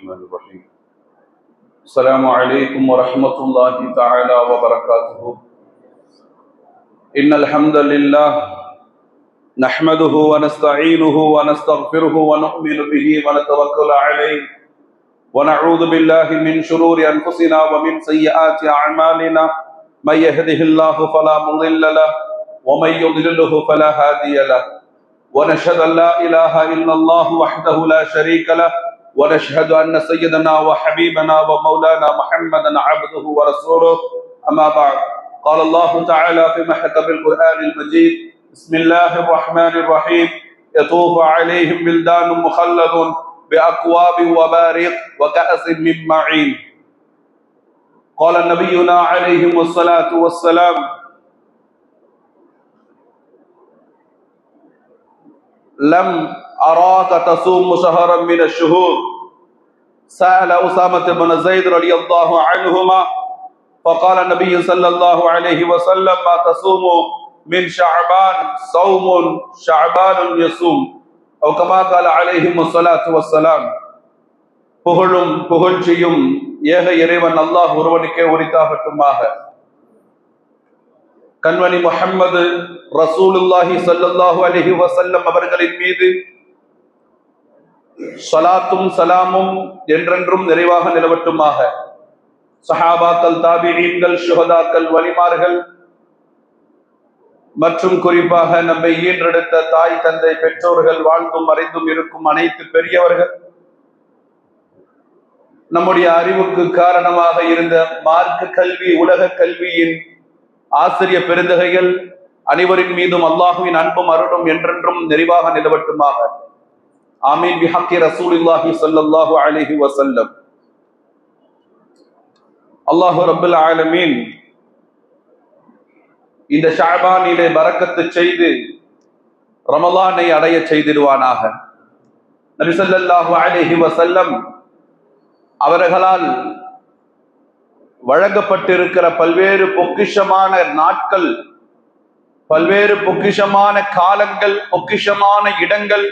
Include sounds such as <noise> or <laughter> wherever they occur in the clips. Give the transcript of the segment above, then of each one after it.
الرحمن الرحيم السلام عليكم ورحمة الله تعالى وبركاته إن الحمد لله نحمده ونستعينه ونستغفره ونؤمن به ونتوكل عليه ونعوذ بالله من شرور أنفسنا ومن سيئات أعمالنا من يهده الله فلا مضل له ومن يضلله فلا هادي له۔ ونشهد أن لا إله إلا الله وحده لا شريك له۔ ونشهد أن سيدنا وحبيبنا ومولانا محمدا عبده ورسوله. أما بعد قال الله تعالى في محكم القرآن المجيد بسم الله الرحمن الرحيم. يطوف عليهم بلدان مخلد بأكواب وبارق وكأس من معين. قال نبينا عليهم الصلاة والسلام لم أراك تصوم شهرا من الشهور سأل أسامة بن زيد رضي الله عنهما فقال النبي صلى الله عليه وسلم ما تصوم من شعبان صوم شعبان يصوم أو كما قال عليهم الصلاة والسلام புகழும் புகழ்ச்சியும் ஏக இறைவன் அல்லாஹ் ஒருவனுக்கே உரித்தாகட்டுமாக கண்மணி முஹம்மது ரசூலுல்லாஹி ஸல்லல்லாஹு அலைஹி வஸல்லம் அவர்களின் மீது சலாத்தும் சலாமும் என்றென்றும் நிறைவாக நிலவட்டுமாக. சஹாபாக்கள் தாபிஈன்கள் சுகதாக்கள் வலிமார்கள் மற்றும் குறிப்பாக நம்மை ஈன்றெடுத்த தாய் தந்தை பெற்றோர்கள் வாழ்ந்தும் மறைந்தும் இருக்கும் அனைத்து பெரியவர்கள். நம்முடைய அறிவுக்கு காரணமாக இருந்த மார்க்க கல்வி உலக கல்வியின் ஆசிரிய பெருந்தகைகள் அனைவரின் மீதும் அல்லாஹுவின் அன்பும் அருளும் என்றென்றும் நிறைவாக நிலவட்டுமாக. ஆமீன். பிஹக்கி ரசூலுல்லாஹி ஸல்லல்லாஹு அலைஹி وسلم அல்லாஹு ரப்பல் ஆலமீன் இந்த ஷாபானிலே பறக்கத்து செய்து ரமலானை அடைய செய்திடுவானாக. நபிசல்லாஹு ஸல்லல்லாஹு வசல்லம் அவர்களால் வழங்கப்பட்டிருக்கிற பல்வேறு பொக்கிஷமான நாட்கள் பல்வேறு பொக்கிஷமான காலங்கள் பொக்கிஷமான இடங்கள்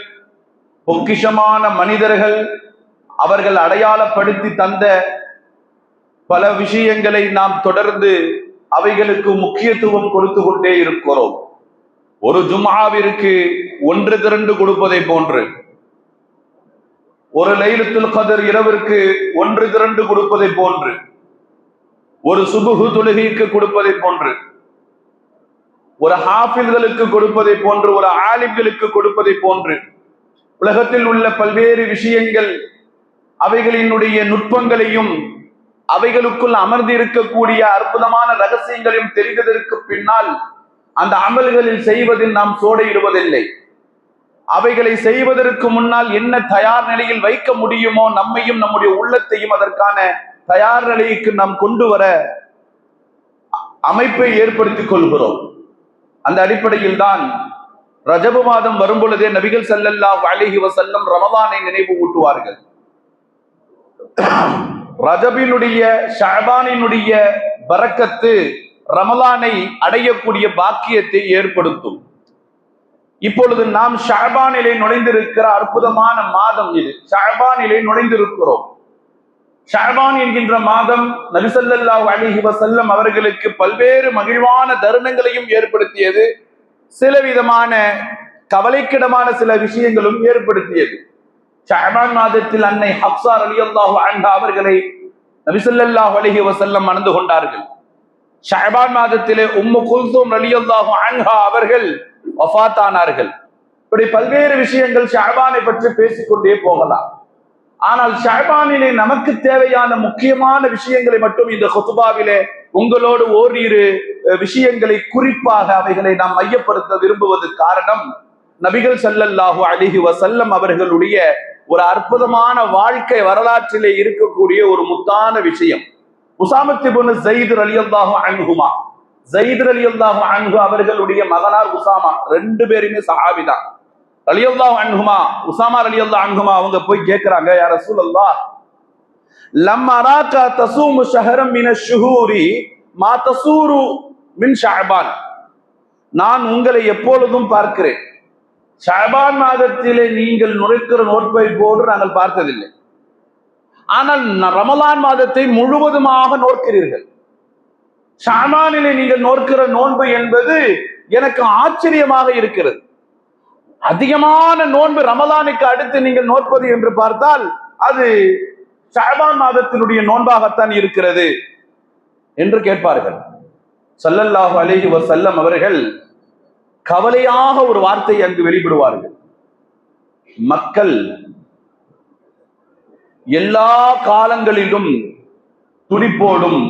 பொக்கிஷமான மனிதர்கள் அவர்கள் அடையாளப்படுத்தி தந்த பல விஷயங்களை நாம் தொடர்ந்து அவைகளுக்கு முக்கியத்துவம் கொடுத்து கொண்டே இருக்கிறோம். ஒரு ஜுமாவிற்கு ஒன்று திரண்டு கொடுப்பதை போன்று ஒரு லைலத்துல் கதர் இரவிற்கு ஒன்று திரண்டு கொடுப்பதை போன்று ஒரு சுபுகு தொழுகைக்கு கொடுப்பதை போன்று ஒரு ஹாஃபில்களுக்கு கொடுப்பதை போன்று ஒரு ஆலிம்களுக்கு கொடுப்பதை போன்று உலகத்தில் உள்ள பல்வேறு விஷயங்கள் அவைகளினுடைய நுட்பங்களையும் அவைகளுக்குள் அமர்ந்து இருக்கக்கூடிய அற்புதமான ரகசியங்களையும் தெரிந்ததற்கு பின்னால் அந்த அமல்களில் செய்வதில் நாம் சோடையிடுவதில்லை. அவைகளை செய்வதற்கு முன்னால் என்ன தயார் நிலையில் வைக்க முடியுமோ நம்மையும் நம்முடைய உள்ளத்தையும் அதற்கான தயார் நிலைக்கு நாம் கொண்டு வர அமைப்பை ஏற்படுத்திக் கொள்கிறோம். அந்த அடிப்படையில் தான் ரஜபு மாதம் வரும் பொழுதே நபிகள் ஸல்லல்லாஹு அலிஹி வசல்லம் ரமதானை நினைவு ஊட்டுவார்கள். ரஜபினுடைய ஷாபானினுடைய பறக்கத்து ரமலானை அடையக்கூடிய பாக்கியத்தை ஏற்படுத்தும். இப்பொழுது நாம் ஷாபானிலே நுழைந்திருக்கிற அற்புதமான மாதம் இது. ஷாபானிலே நுழைந்திருக்கிறோம். ஷாபான் என்கின்ற மாதம் நபிசல்லாஹ் அலிஹி வசல்லம் அவர்களுக்கு பல்வேறு மகிழ்வான தருணங்களையும் ஏற்படுத்தியது. சில விதமான கவலைக்கிடமான சில விஷயங்களும் ஏற்படுத்தியது. ஷஹபான் மாதத்தில் அன்னை ஹப்சார் அலி அல்லாஹு அன்ஹா அவர்களை நபிசல்லாஹு அலிஹி வசல்லம் மணந்து கொண்டார்கள். ஷஹபான் மாதத்திலே உம்மு குல்தூம் அலி அல்லாஹு அன்ஹா அவர்கள் வஃத்தானார்கள். இப்படி பல்வேறு விஷயங்கள் ஷஹபானை பற்றி பேசிக்கொண்டே போகலாம். ஆனால் ஷஹபானிலே நமக்கு தேவையான முக்கியமான விஷயங்களை மட்டும் இந்த ஹொத்துபாவிலே உங்களோடு ஓரிரு விஷயங்களை குறிப்பாக அவைகளை நாம் மையப்படுத்த விரும்புவது காரணம் நபிகள் சல்லல்லாஹு அலிஹி வசல்லம் அவர்களுடைய ஒரு அற்புதமான வாழ்க்கை வரலாற்றிலே இருக்கக்கூடிய ஒரு முத்தான விஷயம். உசாமத்தி பொண்ணு ஜெயிது அலி அன்ஹுமா. ஜெயித் அலியல்லாஹு அன்ஹு அவர்களுடைய மகனார் உசாமா ரெண்டு பேருமே சஹாபிதான் அலி அல்லாஹ் அன்ஹுமா உசாமா அலியல்லா அல்லாஹ் அன்ஹுமா அவங்க போய் கேட்கிறாங்க யார சூழல்லா லம் தசூமு ஷஹரம் மின ஷுஹூரி மா தசூரு மின் ஷஅபான் நான் உங்களை எப்பொழுதும் பார்க்கிறேன். ஷஅபான் மாதத்திலே நீங்கள் நுழைக்கிற நோட்பை போன்று நாங்கள் பார்த்ததில்லை. ஆனால் ரமலான் மாதத்தை முழுவதுமாக நோக்கிறீர்கள். ஷாமானிலே நீங்கள் நோக்கிற நோன்பு என்பது எனக்கு ஆச்சரியமாக இருக்கிறது. அதிகமான நோன்பு ரமலானுக்கு அடுத்து நீங்கள் நோற்பது என்று பார்த்தால் அது ஷாபான் மாதத்தினுடைய நோன்பாகத்தான் இருக்கிறது என்று கேட்பார்கள். சல்லல்லாஹு அலிஹி வசல்லம் அவர்கள் கவலையாக ஒரு வார்த்தை அங்கு வெளிப்படுவார்கள் மக்கள் எல்லா காலங்களிலும் துணிப்போடும்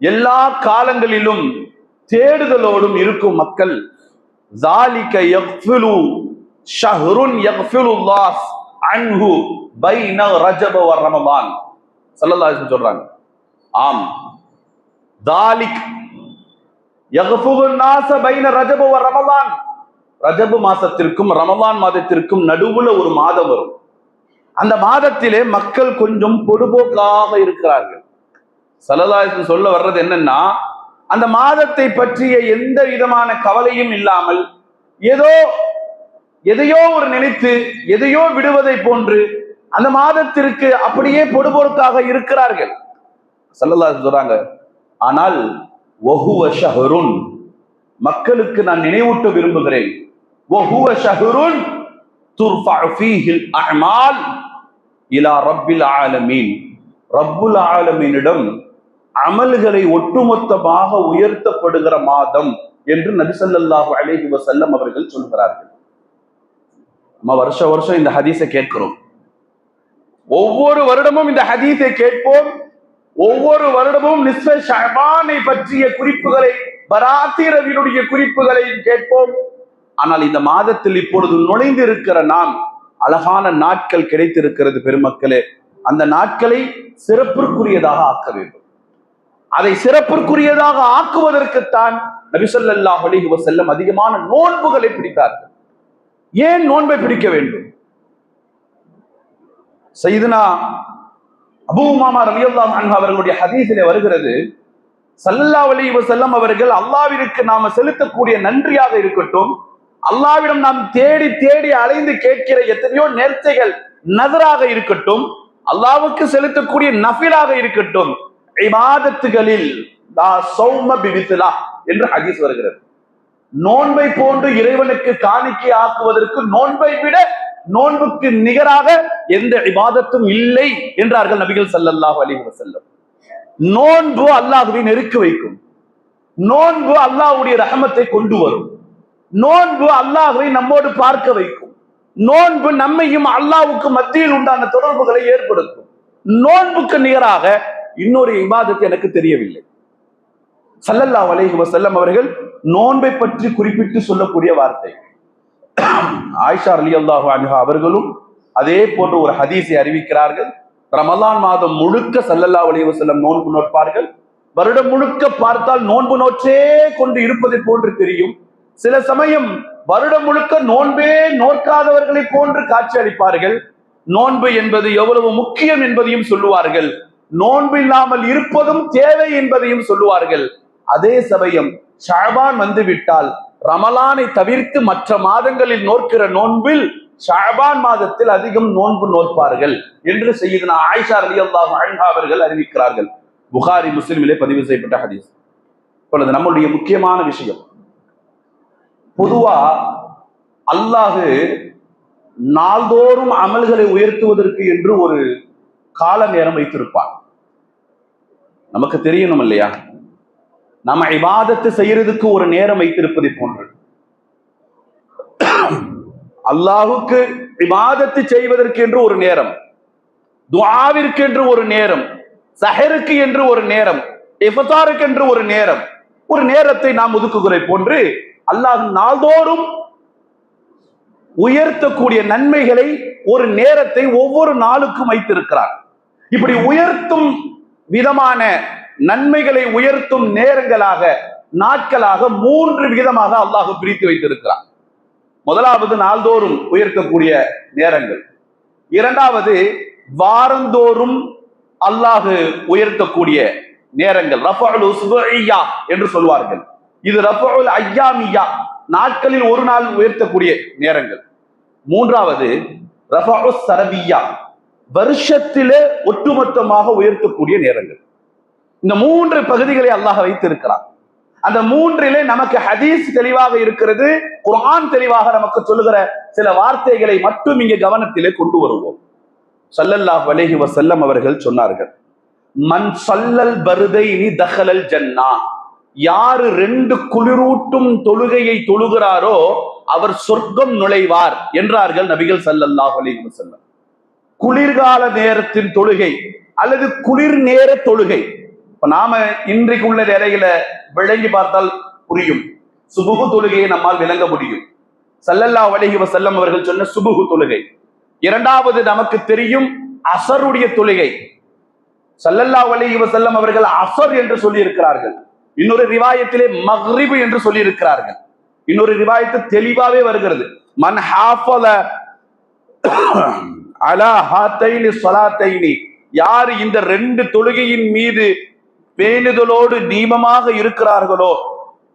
எல்லா காலங்களிலும் தேடுதலோடும் இருக்கும் மக்கள் ஜாலிக யக்ஃபிலு ஷஹ்ருன் யக்ஃபிலுல்லாஹ் அன்ஹு பைன ரஜப வ ரமதான் ஸல்லல்லாஹு அலைஹி சொல்றாங்க. ஆம். தாலிக் ரமலான். ரஜபு மாசத்திற்கும் ரமலான் மாதத்திற்கும் நடுவுல ஒரு மாதம் வரும். அந்த மாதத்திலே மக்கள் கொஞ்சம் பொடுபோக்காக இருக்கிறார்கள். சலதாயத்தில் சொல்ல வர்றது என்னன்னா அந்த மாதத்தை பற்றிய எந்த விதமான கவலையும் இல்லாமல் ஏதோ எதையோ ஒரு நினைத்து எதையோ விடுவதை போன்று அந்த மாதத்திற்கு அப்படியே பொடுபோக்காக இருக்கிறார்கள். சல்லல்லா சொல்றாங்க ஆனால் ஒஹுவ ஷஹருன். மக்களுக்கு நான் நினைவூட்ட விரும்புகிறேன். ஒஹுவ ஷஹருன் துர்ஃபஅ ஃபீஹில் இலா ரப்பில் ஆலமீன். ரப்புல் ஆலமீனிடம் அமல்களை ஒட்டுமொத்தமாக உயர்த்தப்படுகிற மாதம் என்று நபிசல்லாஹு அலேஹி வசல்லம் அவர்கள் சொல்கிறார்கள். நம்ம வருஷ வருஷம் இந்த ஹதீஸை கேட்கிறோம். ஒவ்வொரு வருடமும் இந்த ஹதீஸை கேட்போம். ஒவ்வொரு வருடமும் நிஸ்வ ஷபானை பற்றிய குறிப்புகளை பராத்திரவினுடைய குறிப்புகளை கேட்போம். ஆனால் இந்த மாதத்தில் இப்பொழுது நுழைந்து இருக்கிற நாம் அழகான நாட்கள் கிடைத்திருக்கிறது பெருமக்களே. அந்த நாட்களை சிறப்பிற்குரியதாக ஆக்க வேண்டும். அதை சிறப்பிற்குரியதாக ஆக்குவதற்குத்தான் நபிசல்லா அலைஹி செல்லம் அதிகமான நோன்புகளை பிடித்தார்கள். ஏன் நோன்பை பிடிக்க வேண்டும்? சைதுனா அபு உமாமா ரலியல்லாஹு அன்ஹு அவர்களுடைய ஹதீஸிலே வருகிறது சல்லா அலைஹி செல்லம் அவர்கள் அல்லாவிற்கு நாம செலுத்தக்கூடிய நன்றியாக இருக்கட்டும் அல்லாஹ்விடம் நாம் தேடி தேடி அலைந்து கேட்கிற எத்தனையோ நேர்த்தைகள் நதராக இருக்கட்டும் அல்லாவுக்கு செலுத்தக்கூடிய நஃபிலாக இருக்கட்டும் இபாதத்துகளில் சௌம என்று ஹதீஸ் வருகிறது. நோன்பை போன்று இறைவனுக்கு காணிக்கை ஆக்குவதற்கு நோன்பை விட நோன்புக்கு நிகராக எந்த விவாதத்தும் இல்லை என்றார்கள் நபிகள் சல்லல்லாஹு அலிஹி வசல்லம் நோன்பு அல்லாஹுவை நெருக்க வைக்கும். நோன்பு அல்லாஹ்வுடைய ரஹமத்தை கொண்டு வரும். நோன்பு அல்லாஹுவை நம்மோடு பார்க்க வைக்கும். நோன்பு நம்மையும் அல்லாஹ்வுக்கு மத்தியில் உண்டான தொடர்புகளை ஏற்படுத்தும். நோன்புக்கு நிகராக இன்னொரு இபாதத்து எனக்கு தெரியவில்லை. சல்லல்லா வலைஹி வசல்லம் அவர்கள் நோன்பை பற்றி குறிப்பிட்டு சொல்லக்கூடிய வார்த்தை. <coughs> ஆயிஷா ரலியல்லாஹு அன்ஹா அவர்களும் அதே போன்ற ஒரு ஹதீஸை அறிவிக்கிறார்கள். ரமலான் மாதம் முழுக்க சல்லல்லா அலைஹி நோன்பு நோட்பார்கள் வருடம் முழுக்க பார்த்தால் நோன்பு நோற்றே கொண்டு இருப்பதை போன்று தெரியும். சில சமயம் வருடம் முழுக்க நோன்பே நோக்காதவர்களை போன்று காட்சி அளிப்பார்கள். நோன்பு என்பது எவ்வளவு முக்கியம் என்பதையும் சொல்லுவார்கள். நோன்பு இல்லாமல் இருப்பதும் தேவை என்பதையும் சொல்லுவார்கள். அதே சமயம் ஷாபான் வந்து விட்டால் ரமலானை தவிர்த்து மற்ற மாதங்களில் நோக்கிற நோன்பில் ஷாபான் மாதத்தில் அதிகம் நோன்பு நோற்பார்கள் என்று செய்யதுனா ஆயிஷா அலி அல்லாஹ் அவர்கள் அறிவிக்கிறார்கள். புகாரி முஸ்லிமிலே பதிவு செய்யப்பட்ட ஹதீஸ். இப்பொழுது நம்முடைய முக்கியமான விஷயம். பொதுவா அல்லாஹு நாள்தோறும் அமல்களை உயர்த்துவதற்கு என்று ஒரு கால நேரம் வைத்திருப்பான். நமக்கு தெரியணும் இல்லையா? நம்ம இபாதத்து செய்யறதுக்கு ஒரு நேரம் வைத்திருப்பதை போன்றது. அல்லாஹுக்கு இபாதத்து செய்வதற்கு என்று ஒரு நேரம். துவாவிற்கு என்று ஒரு நேரம். சஹருக்கு என்று ஒரு நேரம். இஃபத்தாருக்கு என்று ஒரு நேரம். ஒரு நேரத்தை நாம் ஒதுக்குகிற போன்று அல்லாஹ் நாள்தோறும் உயர்த்தக்கூடிய நன்மைகளை ஒரு நேரத்தை ஒவ்வொரு நாளுக்கும் வைத்திருக்கிறார். இப்படி உயர்த்தும் விதமான நன்மைகளை உயர்த்தும் நேரங்களாக நாட்களாக மூன்று விதமாக அல்லாஹு பிரித்து வைத்திருக்கிறார் முதலாவது நாள்தோறும் உயர்த்தக்கூடிய நேரங்கள். இரண்டாவது வாரந்தோறும் அல்லாஹு உயர்த்தக்கூடிய நேரங்கள். என்று சொல்வார்கள். இது ரஃபுல் ஐயாமியா நாட்களில் ஒரு நாள் உயர்த்தக்கூடிய நேரங்கள். மூன்றாவது ரஃபு சரபியா வருஷத்திலே ஒட்டுமொத்தமாக உயர்த்தக்கூடிய நேரங்கள். இந்த மூன்று பகுதிகளை அல்லாஹ் வைத்திருக்கிறான். அந்த மூன்றிலே நமக்கு ஹதீஸ் தெளிவாக இருக்கிறது குரான் தெளிவாக நமக்கு சொல்லுகிற சில வார்த்தைகளை மட்டும் இங்கே கவனத்திலே கொண்டு வருவோம். சல்லல்லாஹ் வலேஹி வசல்லம் அவர்கள் சொன்னார்கள் மன் சல்லல் பருதைனி தஹலல் ஜன்னா. யாரு ரெண்டு குளிரூட்டும் தொழுகையை தொழுகிறாரோ அவர் சொர்க்கம் நுழைவார் என்றார்கள் நபிகள் சல்லல்லாஹ் அலைஹி வசல்லம் குளிர்கால நேரத்தின் தொழுகை அல்லது குளிர் நேர தொழுகை. இப்ப நாம இன்றைக்கு உள்ள நிலையில விளங்கி பார்த்தால் புரியும். சுபுகு தொழுகையை நம்மால் விளங்க முடியும். சல்லல்லா அலைஹி செல்லம் அவர்கள் சொன்ன சுபுகு தொழுகை. இரண்டாவது நமக்கு தெரியும் அசருடைய தொழுகை. சல்லல்லா அலைஹி செல்லம் அவர்கள் அசர் என்று சொல்லி இருக்கிறார்கள் இன்னொரு ரிவாயத்திலே மஹ்ரிபு என்று சொல்லி இருக்கிறார்கள் இன்னொரு ரிவாயத்து தெளிவாவே வருகிறது. மன் ஹாஃபல அலா ஹாத்தைனி ஸலாத்தைனி யார் இந்த ரெண்டு தொழுகையின் மீது பேணுதலோடு நீமமாக இருக்கிறார்களோ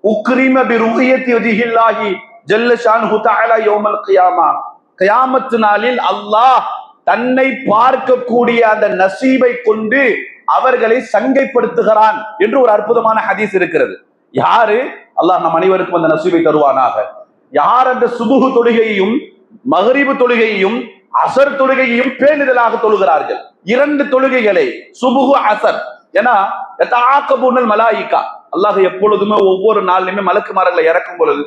உக்ரிம பி ஒதிகில்லாகி வஜிஹில்லாஹி ஜல்ல ஷான்ஹு தஆலா யோமல் கியாமா கயாமத்து நாளில் அல்லாஹ் தன்னை பார்க்கக்கூடிய அந்த நசீபை கொண்டு அவர்களை சங்கைப்படுத்துகிறான் என்று ஒரு அற்புதமான ஹதீஸ் இருக்கிறது. யாரு? அல்லாஹ் நம் அனைவருக்கும் அந்த நசீபை தருவானாக. யார் அந்த சுபுகு தொழுகையையும் மகரிபு தொழுகையையும் அசர் தொழுகையையும் பேணிதலாக தொழுகிறார்கள். இரண்டு தொழுகைகளை சுபுகு அசர். ஏன்னா மலாயிக்கா அல்லாஹ் எப்பொழுதுமே ஒவ்வொரு நாள்லயுமே மலக்குமாரங்களை இறக்கும் பொழுது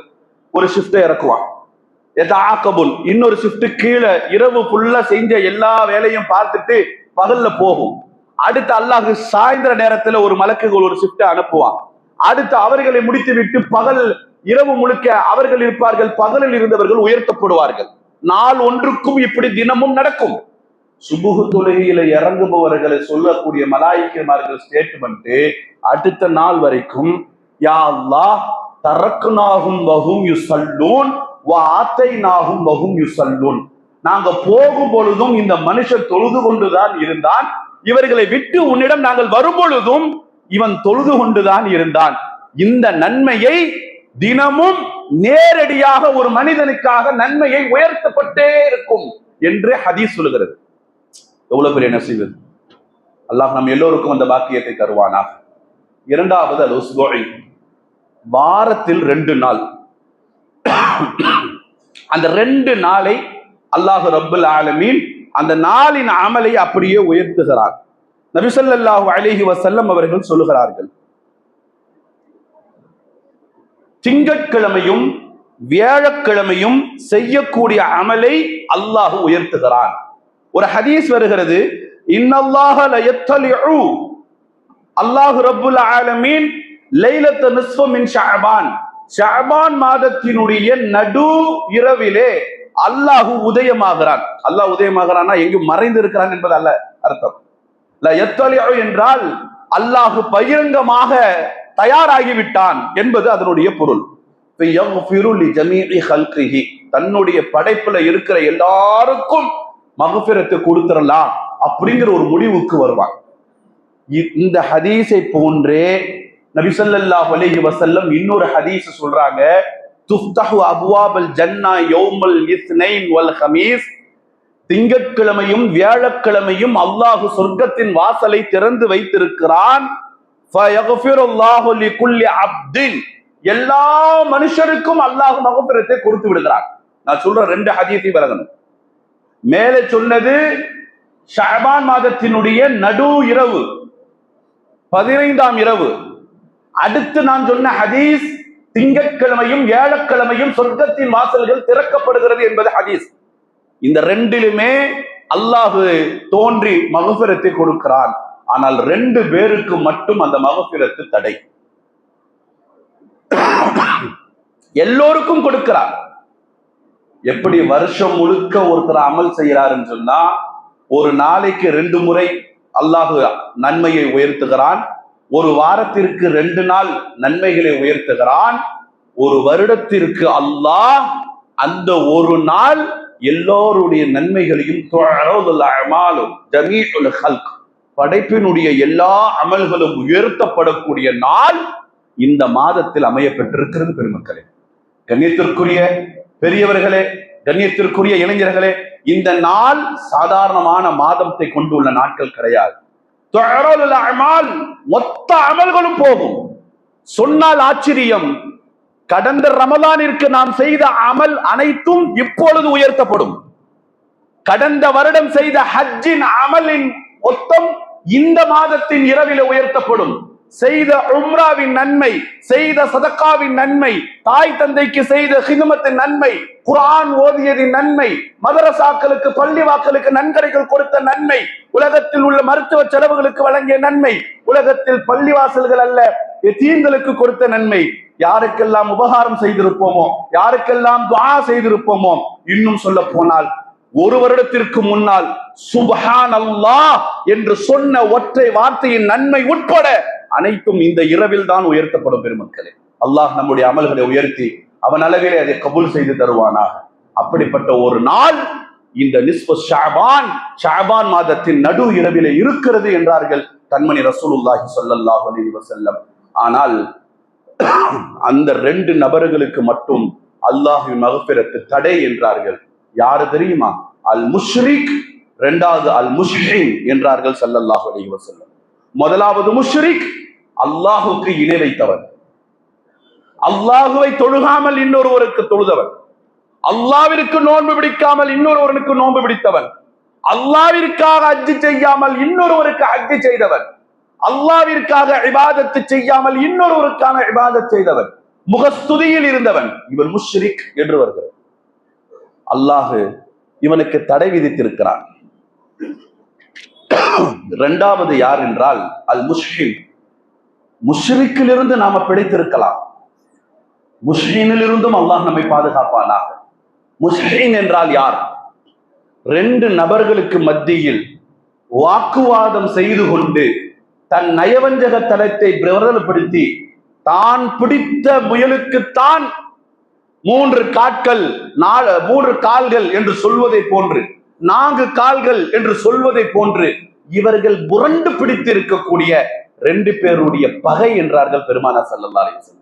ஒரு ஷிஃப்ட்டை இறக்குவான். கபுல் இன்னொரு ஷிஃப்ட் கீழே இரவு ஃபுல்லா செஞ்ச எல்லா வேலையும் பார்த்துட்டு பகல்ல போகும். அடுத்து அல்லாஹ் சாயந்தர நேரத்துல ஒரு மலக்குகள் ஒரு ஷிஃப்ட்டை அனுப்புவான். அடுத்து அவர்களை முடித்து விட்டு பகல் இரவு முழுக்க அவர்கள் இருப்பார்கள் பகலில் இருந்தவர்கள் உயர்த்தப்படுவார்கள். நாள் ஒன்றுக்கும் இப்படி தினமும் நடக்கும். சுபுகு தொழுகையில இறங்குபவர்களை சொல்லக்கூடிய மலாய்க்குமார்கள் ஸ்டேட்மெண்ட் அடுத்த நாள் வரைக்கும் யா அல்லாஹ் தரக்குனாகும் வகும் யுசல்லூன் வாத்தை நாகும் வகும் யுசல்லூன். நாங்க போகும் பொழுதும் இந்த மனுஷன் தொழுது கொண்டுதான் இருந்தான். இவர்களை விட்டு உன்னிடம் நாங்கள் வரும் பொழுதும் இவன் தொழுது கொண்டுதான் இருந்தான். இந்த நன்மையை தினமும் நேரடியாக ஒரு மனிதனுக்காக நன்மையை உயர்த்தப்பட்டே இருக்கும் என்று ஹதீஸ் சொல்லுகிறது. எவ்வளவு பெரிய நசீவு அல்லாஹ் நம் எல்லோருக்கும் அந்த பாக்கியத்தை தருவானாக. இரண்டாவது அல் வாரத்தில் ரெண்டு நாள். அந்த ரெண்டு நாளை அல்லாஹ் ரபுல் ஆலமீன் அந்த நாளின் அமலை அப்படியே உயர்த்துகிறார். நபிசல்லாஹு அலிஹி வசல்லம் அவர்கள் சொல்லுகிறார்கள். திங்கட்கிழமையும் வியாழக்கிழமையும் செய்யக்கூடிய அமலை அல்லாஹு உயர்த்துகிறான். ஒரு ஹதீஸ் வருகிறது இன்னல்லாஹ அல்லாஹு அல்லாஹ் ஆலமீன் லைலத்த நிஸ்வமின் ஷாபான் ஷஅபான். மாதத்தினுடைய நடு இரவிலே அல்லாஹு உதயமாகிறான். அல்லாஹ் உதயமாகிறான்னா எங்கு மறைந்து இருக்கிறான் என்பது அல்ல அர்த்தம். என்றால் அல்லாஹு பகிரங்கமாக தயாராகிவிட்டான் என்பது அதனுடைய பொருள். தன்னுடைய படைப்புல இருக்கிற எல்லாருக்கும் மகபிரத்தை கொடுத்துடலாம் அப்படிங்கிற ஒரு முடிவுக்கு வருவான். இந்த ஹதீஸை போன்றே நபிசல்லா அலேஹி வசல்லம் இன்னொரு ஹதீஸ் சொல்றாங்க துஃப்தஹு அபுவாபல் ஜன்னா யோமல் இஸ்னைன் வல் ஹமீஸ். திங்கட்கிழமையும் வியாழக்கிழமையும் அல்லாஹு சொர்க்கத்தின் வாசலை திறந்து வைத்திருக்கிறான். எல்லா மனுஷருக்கும் அல்லாஹ் மகபுரத்தை கொடுத்து விடுகிறான். நான் சொல்ற ரெண்டு ஹதீஸை விலகணும். மேலே சொன்னது ஷஅபான் மாதத்தினுடைய நடு இரவு பதினைந்தாம் இரவு. அடுத்து நான் சொன்ன ஹதீஸ் திங்கட்கிழமையும் வியாழக்கிழமையும் சொர்க்கத்தின் வாசல்கள் திறக்கப்படுகிறது என்பது ஹதீஸ். இந்த ரெண்டிலுமே அல்லாஹு தோன்றி மகபுரத்தை கொடுக்கிறான். ஆனால் ரெண்டு பேருக்கு மட்டும் அந்த மகபிரத்து தடை. எல்லோருக்கும் கொடுக்கிறார். எப்படி வருஷம் முழுக்க ஒருத்தர் அமல் செய்யறாருன்னு சொன்னா ஒரு நாளைக்கு ரெண்டு முறை அல்லாஹு நன்மையை உயர்த்துகிறான் ஒரு வாரத்திற்கு ரெண்டு நாள் நன்மைகளை உயர்த்துகிறான் ஒரு வருடத்திற்கு அல்லாஹ் அந்த ஒரு நாள் எல்லோருடைய நன்மைகளையும் படைப்பினுடைய எல்லா அமல்களும் உயர்த்தப்படக்கூடிய நாள் இந்த மாதத்தில் அமைய பெற்றிருக்கிறது பெருமக்களே. கண்ணியத்திற்குரிய பெரியவர்களே கண்ணியத்திற்குரிய இளைஞர்களே இந்த நாள் சாதாரணமான மாதத்தை கொண்டுள்ள நாட்கள் கிடையாது. மொத்த அமல்களும் போகும். சொன்னால் ஆச்சரியம். கடந்த ரமதானிற்கு நாம் செய்த அமல் அனைத்தும் இப்பொழுது உயர்த்தப்படும். கடந்த வருடம் செய்த ஹஜ்ஜின் அமலின் மொத்தம் இந்த மாதத்தின் இரவில உயர்த்தப்படும். செய்த உம்ராவின் நன்மை செய்த சதக்காவின் நன்மை தாய் தந்தைக்கு செய்த ஹிதுமத்தின் நன்மை குரான் ஓதியதின் நன்மை மதரசாக்களுக்கு பள்ளி வாக்களுக்கு நன்கரைகள் கொடுத்த நன்மை உலகத்தில் உள்ள மருத்துவ செலவுகளுக்கு வழங்கிய நன்மை உலகத்தில் பள்ளி வாசல்கள் அல்ல எத்தீன்களுக்கு கொடுத்த நன்மை யாருக்கெல்லாம் உபகாரம் செய்திருப்போமோ யாருக்கெல்லாம் துவா செய்திருப்போமோ இன்னும் சொல்ல போனால் ஒரு வருடத்திற்கு முன்னால் சுபஹான் அல்லாஹ் என்று சொன்ன ஒற்றை வார்த்தையின் நன்மை உட்பட அனைத்தும் இந்த இரவில் தான் உயர்த்தப்படும் பெருமக்களே. அல்லாஹ் நம்முடைய அமல்களை உயர்த்தி அவன் அளவிலே அதை கபூல் செய்து தருவானாக. அப்படிப்பட்ட ஒரு நாள் இந்த நிஸ்பு ஷாபான் ஷாபான் மாதத்தின் நடு இரவிலே இருக்கிறது என்றார்கள் கண்மணி ரசூலுல்லாஹி ஸல்லல்லாஹு அலைஹி வஸல்லம். ஆனால் அந்த ரெண்டு நபர்களுக்கு மட்டும் அல்லாஹின் மகப்பிறத்து தடை என்றார்கள். யாரு தெரியுமா? அல் முஷ்ரிக் இரண்டாவது அல் முஷ்ஹின் என்றார்கள் சல்லல்லாஹு அலைஹி வசல்லம் முதலாவது முஷ்ரிக் அல்லாஹுக்கு இணை வைத்தவன். அல்லாஹுவை தொழுகாமல் இன்னொருவருக்கு தொழுதவன். அல்லாவிற்கு நோன்பு பிடிக்காமல் இன்னொருவனுக்கு நோன்பு பிடித்தவன். அல்லாவிற்காக அஜ்ஜு செய்யாமல் இன்னொருவருக்கு அஜ்ஜு செய்தவன். அல்லாவிற்காக இபாதத்து செய்யாமல் இன்னொருவருக்கான இபாதத் செய்தவன். முகஸ்துதியில் இருந்தவன் இவன் முஷ்ரிக் என்று வருகிறது. அல்லாஹு இவனுக்கு தடை விதித்திருக்கிறான். இரண்டாவது யார் என்றால் அல் முஷ்ஹின் முஷ்ரிக்கிலிருந்து நாம பிடித்திருக்கலாம். முஷ்ஹீனிலிருந்தும் அல்லாஹ் நம்மை பாதுகாப்பானாக. முஷ்ஹீன் என்றால் யார்? ரெண்டு நபர்களுக்கு மத்தியில் வாக்குவாதம் செய்து கொண்டு தன் நயவஞ்சக தலத்தை பிரபலப்படுத்தி தான் பிடித்த முயலுக்குத்தான் மூன்று காட்கள் நாலு மூன்று கால்கள் என்று சொல்வதை போன்று நான்கு கால்கள் என்று சொல்வதை போன்று இவர்கள் புரண்டு பிடித்து இருக்கக்கூடிய ரெண்டு பேருடைய பகை என்றார்கள் பெருமானா சல்லல்லா அலைஹி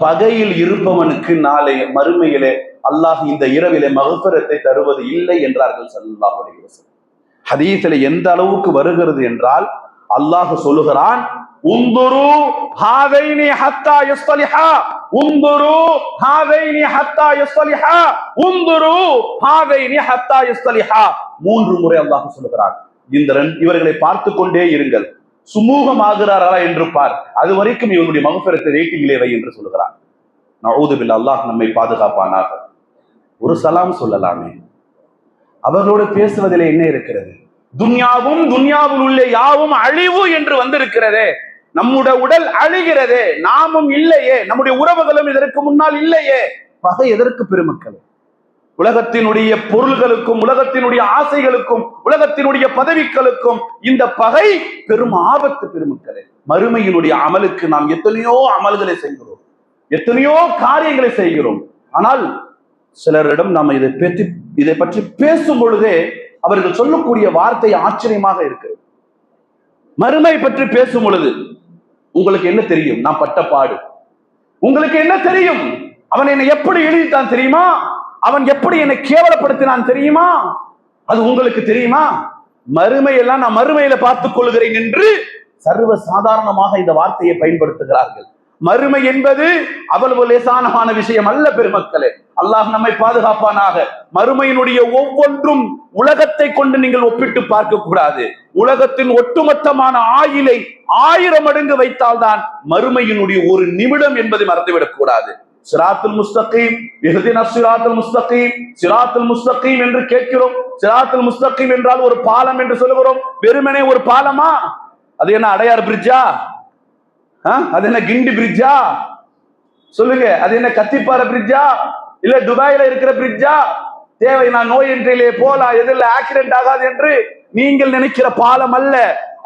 பகையில் இருப்பவனுக்கு நாளை மறுமையிலே அல்லாஹ் இந்த இரவிலே மகஃபிரத்தை தருவது இல்லை என்றார்கள் சல்லல்லாஹு அலைஹி ஹதீஸில் எந்த அளவுக்கு வருகிறது என்றால் அல்லாஹ் சொல்லுகிறான் உந்துரு ஹாதைனி ஹத்தா யஸ்தலிஹா. உந்துரு ஹாதைனி ஹத்தா யஸ்தலிஹா. உந்துரு ஹாதைனி ஹத்தா யஸ்தலிஹா. மூன்று முறை அல்லாஹ் சொல்லுகிறான். இந்த இவர்களை பார்த்து கொண்டே இருங்கள். சுமூகமாகிறாரா என்று பார். அது வரைக்கும் இவனுடைய மகப்பெருத்தை ரேட்டிங்கிலே வை என்று சொல்லுகிறான். நவூதுபில் அல்லாஹ் நம்மை பாதுகாப்பானாக. ஒரு சலாம் சொல்லலாமே. அவர்களோடு பேசுவதிலே என்ன இருக்கிறது? துன்யாவும் துன்யாவில் உள்ள யாவும் அழிவு என்று வந்திருக்கிறதே. நம்முடைய உடல் அழிகிறதே நாமும் இல்லையே. நம்முடைய உறவுகளும் இதற்கு முன்னால் இல்லையே. பகை எதற்கு பெருமக்கள்? உலகத்தினுடைய பொருள்களுக்கும் உலகத்தினுடைய ஆசைகளுக்கும் உலகத்தினுடைய பதவிகளுக்கும் இந்த பகை பெரும் ஆபத்து பெருமக்களே. மறுமையினுடைய அமலுக்கு நாம் எத்தனையோ அமல்களை செய்கிறோம். எத்தனையோ காரியங்களை செய்கிறோம். ஆனால் சிலரிடம் நாம் இதை பற்றி இதை பற்றி பேசும் பொழுதே அவர்கள் சொல்லக்கூடிய வார்த்தை ஆச்சரியமாக இருக்கிறது. மறுமை பற்றி பேசும் பொழுது உங்களுக்கு என்ன தெரியும்? நான் பட்ட பாடு. உங்களுக்கு என்ன தெரியும்? அவன் என்னை எப்படி எழுதித்தான் தெரியுமா? அவன் எப்படி என்னை கேவலப்படுத்தினான் தெரியுமா? அது உங்களுக்கு தெரியுமா? மறுமையெல்லாம் நான் மறுமையில பார்த்துக் கொள்கிறேன் என்று சர்வ சாதாரணமாக இந்த வார்த்தையை பயன்படுத்துகிறார்கள். மறுமை என்பது அவ்வளவு லேசானமான விஷயம் அல்ல பெருமக்களே. அல்லாஹ் நம்மை பாதுகாப்பானாக. மறுமையினுடைய ஒவ்வொன்றும் உலகத்தை கொண்டு நீங்கள் ஒப்பிட்டு பார்க்க கூடாது. உலகத்தின் ஒட்டுமொத்தமான ஆயிலை ஆயிரம் மடங்கு வைத்தால்தான் மறுமையினுடைய ஒரு நிமிடம் என்பதை மறந்துவிடக் கூடாது. சிராத்துல் முஸ்தகீம் இறுதின சிராத்துல் முஸ்தகீம் சிராத்துல் முஸ்தகீம் என்று கேட்கிறோம். சிராத்துல் முஸ்தகீம் என்றால் ஒரு பாலம் என்று சொல்லுகிறோம். வெறுமனே ஒரு பாலமா? அது என்ன அடையார் பிரிட்ஜா அது என்ன கிண்டி பிரிட்ஜா சொல்லுங்க. அது என்ன கத்திப்பாறை பிரிட்ஜா இல்ல துபாயில இருக்கிற பிரிட்ஜா தேவை நான் நோய் என்றிலே போலாம் எதில் ஆக்சிடென்ட் ஆகாது என்று நீங்கள் நினைக்கிற பாலம் அல்ல.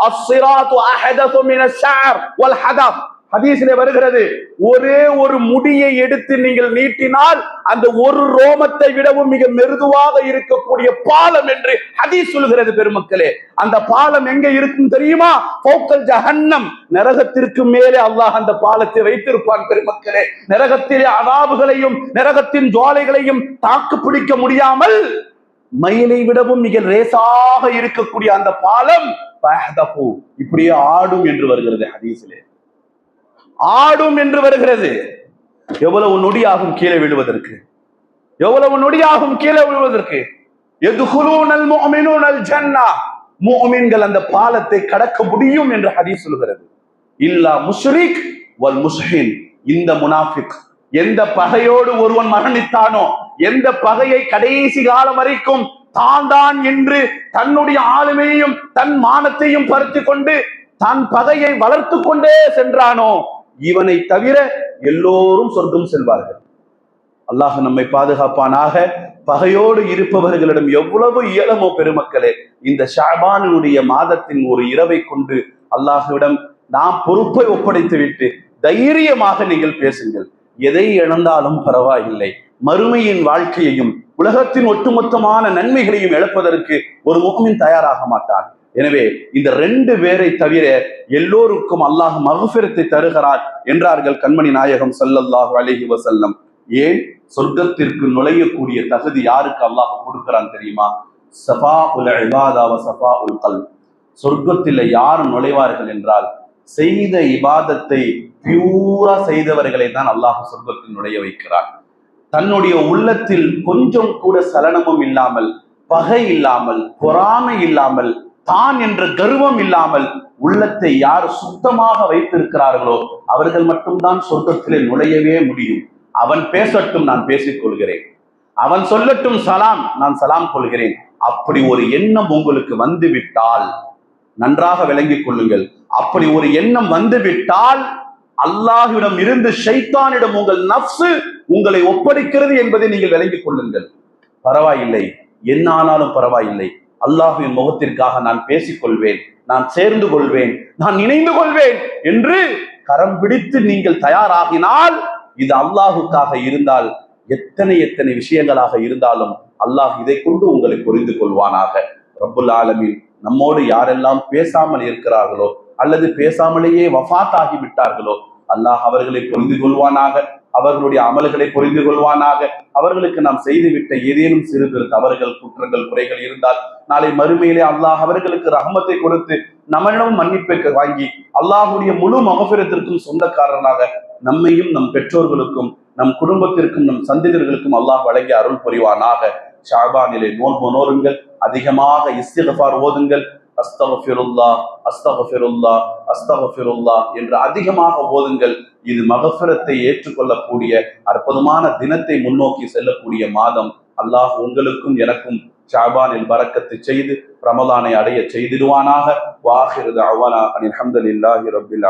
அஸ்ஸிராத்து அஹதது மின ஷஅர் வல் ஹதப் ஹதீஸிலே வருகிறது. ஒரே ஒரு முடியை எடுத்து நீங்கள் நீட்டினால் அந்த ஒரு ரோமத்தை விடவும் மிக மெருதுவாக இருக்கக்கூடிய பாலம் என்று ஹதீஸ் சொல்கிறது பெருமக்களே. அந்த பாலம் எங்க இருக்கும் தெரியுமா? போக்கல் ஜஹன்னம். நரகத்திற்கு மேலே அல்லாஹ் அந்த பாலத்தை வைத்திருப்பான் பெருமக்களே. நரகத்திலே அதாபுகளையும் நரகத்தின் ஜுவாலைகளையும் தாக்கு பிடிக்க முடியாமல் மயிலை விடவும் மிக லேசாக இருக்கக்கூடிய அந்த பாலம் இப்படியே ஆடும் என்று வருகிறது ஹதீஸிலே. ஆடும் என்று வருகிறது. எவ்வளவு நொடியாகும் கீழே விழுவதற்கு? எவ்வளவு நொடியாகும் கீழே விழுவதற்கு? எதுகுலூனல் ஜன்னா. அந்த பாலத்தை கடக்க முடியும் என்று ஹதீஸ் சொல்கிறது. இல்லா முஷ்ரிக் வல் முஸ்ஹின். இந்த முனாஃபிக் எந்த பகையோடு ஒருவன் மரணித்தானோ எந்த பகையை கடைசி காலம் வரைக்கும் தான் தான் என்று தன்னுடைய ஆளுமையையும் தன் மானத்தையும் பறித்து கொண்டு தன் பகையை வளர்த்து கொண்டே சென்றானோ இவனை தவிர எல்லோரும் சொர்க்கம் செல்வார்கள். அல்லாஹ் நம்மை பாதுகாப்பானாக பகையோடு இருப்பவர்களிடம் எவ்வளவு இயலமோ பெருமக்களே இந்த ஷாபானுடைய மாதத்தின் ஒரு இரவை கொண்டு அல்லாஹுவிடம் நாம் பொறுப்பை ஒப்படைத்து விட்டு தைரியமாக நீங்கள் பேசுங்கள். எதை இழந்தாலும் பரவாயில்லை. மறுமையின் வாழ்க்கையையும் உலகத்தின் ஒட்டுமொத்தமான நன்மைகளையும் இழப்பதற்கு ஒரு முகமின் தயாராக மாட்டான். எனவே இந்த ரெண்டு பேரை தவிர எல்லோருக்கும் அல்லாஹ் மகஃபிரத்தை தருகிறார் என்றார்கள் கண்மணி நாயகம் ஸல்லல்லாஹு அலைஹி வசல்லம் ஏன்? சொர்க்கத்திற்கு நுழையக்கூடிய தகுதி யாருக்கு அல்லாஹ் கொடுக்கிறான் தெரியுமா? சபா உல் இபாதாவ சபா உல் கல் சொர்க்கத்தில் யார் நுழைவார்கள் என்றால் செய்த இபாதத்தை பியூரா செய்தவர்களை தான் அல்லாஹ் சொர்க்கத்தில் நுழைய வைக்கிறார் தன்னுடைய உள்ளத்தில் கொஞ்சம் கூட சலனமும் இல்லாமல் பகை இல்லாமல் பொறாமை இல்லாமல் தான் என்ற கர்வம் இல்லாமல் உள்ளத்தை யார் சுத்தமாக வைத்திருக்கிறார்களோ அவர்கள் மட்டும்தான் சொர்க்கத்திலே நுழையவே முடியும். அவன் பேசட்டும் நான் பேசிக் கொள்கிறேன். அவன் சொல்லட்டும் சலாம் நான் சலாம் கொள்கிறேன். அப்படி ஒரு எண்ணம் உங்களுக்கு வந்து விட்டால் நன்றாக விளங்கிக் கொள்ளுங்கள். அப்படி ஒரு எண்ணம் வந்து விட்டால் அல்லாஹ்விடம் இருந்து ஷைத்தானிடம் உங்கள் நஃப்சு உங்களை ஒப்படைக்கிறது என்பதை நீங்கள் விளங்கிக் கொள்ளுங்கள். பரவாயில்லை. என்ன ஆனாலும் பரவாயில்லை. அல்லாஹ்வின் முகத்திற்காக நான் பேசிக் கொள்வேன் நான் சேர்ந்து கொள்வேன் நான் இணைந்து கொள்வேன் என்று கரம் பிடித்து நீங்கள் தயாராகினால் இது அல்லாஹுக்காக இருந்தால் எத்தனை எத்தனை விஷயங்களாக இருந்தாலும் அல்லாஹ் இதை கொண்டு உங்களை புரிந்து கொள்வானாக. ரப்புல் ஆலமின். நம்மோடு யாரெல்லாம் பேசாமல் இருக்கிறார்களோ அல்லது பேசாமலேயே வஃத் ஆகிவிட்டார்களோ அல்லாஹ் அவர்களை புரிந்து கொள்வானாக. அவர்களுடைய அமல்களை புரிந்து கொள்வானாக. அவர்களுக்கு நாம் செய்துவிட்ட ஏதேனும் சிறு தவறுகள் குற்றங்கள் குறைகள் இருந்தால் நாளை மறுமையிலே அல்லாஹ் அவர்களுக்கு ரஹமத்தை கொடுத்து நம்மளிடம் மன்னிப்பை வாங்கி அல்லாஹுடைய முழு மகபிரத்திற்கும் சொந்தக்காரனாக நம்மையும் நம் பெற்றோர்களுக்கும் நம் குடும்பத்திற்கும் நம் சந்ததியர்களுக்கும் அல்லாஹ் வழங்கி அருள் புரிவானாக. ஷாபானிலே நோன்பு நோருங்கள் அதிகமாக இஸ்திகஃபார் ஓதுங்கள் அஸ்தகஃபிருல்லா அஸ்தகஃபிருல்லா அஸ்தகஃபிருல்லா என்று அதிகமாக போதுங்கள் இது மகஃபிரத்தை ஏற்றுக்கொள்ளக்கூடிய அற்புதமான தினத்தை முன்னோக்கி செல்லக்கூடிய மாதம். அல்லாஹ் உங்களுக்கும் எனக்கும் ஷாபானில் பறக்கத்தை செய்து ரமலானை அடைய செய்திடுவானாக. வாஹிரு அவானா அனில் அஹமதுல்லாஹி ரபில்